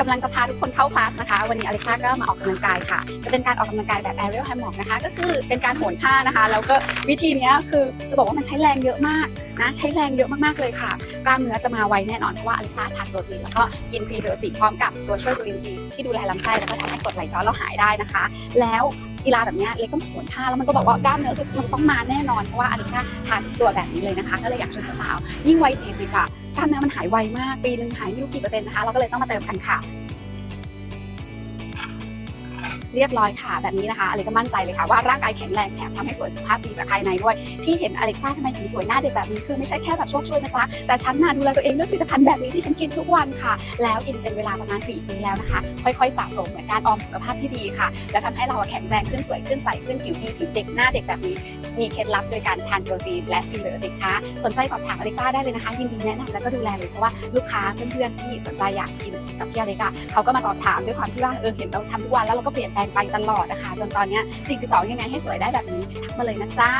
กำลังจะพาทุกคนเข้าคลาสนะคะ วันนี้อเล็กซ่าก็มาออกกำลังกายค่ะ จะเป็นการออกกำลังกายแบบ aerial hammock นะคะ ก็คือเป็นการโหนผ้านะคะ แล้วก็วิธีนี้คือจะบอกว่ามันใช้แรงเยอะมากนะ ใช้แรงเยอะมากๆเลยค่ะ กล้ามเนื้อจะมาไวแน่นอนเพราะว่าอเล็กซ่าทานโปรตีนแล้วก็กินพรีไบโอติกพร้อมกับตัวช่วยจุลินทรีย์ที่ดูแลลำไส้แล้วก็ทำให้กรดไหลย้อนเราหายได้นะคะ แล้วกีฬาแบบนี้เล็กต้องโหนผ้าแล้วมันก็บอกว่ากล้ามเนื้อคือมันต้องมาแน่นอนเพราะว่าอเล็กซ่าทานตัวแบบนี้เลยนะคะ ก็เลยอยากชวนสาวๆยิ่งวัย40อะ กล้ามเนื้อมันหายไวมาก ปีหนึ่งหายไม่รู้กี่เปอร์เซ็นต์นะคะ เราก็เลยต้องมาเติมกันค่ะ เรียบร้อยค่ะ แบบนี้นะคะอเล็กก็มั่นใจเลยค่ะว่าร่างกายแข็งแรงแถมทำให้สวยสุขภาพดีจากภายในด้วย ที่เห็นอเล็กซ่าทำไมถึงสวยหน้าเด็กแบบนี้คือไม่ใช่แค่แบบโชคช่วยนะจ๊ะแต่ฉันน่ะดูแลตัวเองด้วยผลิตภัณฑ์แบบนี้ที่ฉันกินทุกวันค่ะ แล้วกินเป็นเวลาประมาณ 4 ปีแล้วนะคะ ค่อยๆ สะสมเหมือนการออมสุขภาพที่ดีค่ะ แล้วทำให้เราแข็งแรงขึ้นสวยขึ้นใสขึ้นผิวดีผิวเด็กหน้าเด็กแบบนี้ มีเคล็ดลับโดยการทานโปรตีนและพรีไบโอติกค่ะสนใจสอบถามอเล็กซ่าได้เลยนะคะยินดีแนะนำแล้วก็ดูแลเลยเพราะว่าลูกค้าเพื่อนๆที่สนใจอยากกินกับพี่อเล็กอะเขาก็มาสอบถามด้วยความที่ว่าเออเห็นเราทำทุกวันแล้วเราก็เปลี่ยนแปลงไปตลอดนะคะ จนตอนนี้42ยังไงให้สวยได้แบบนี้ทักมาเลยนะจ๊ะ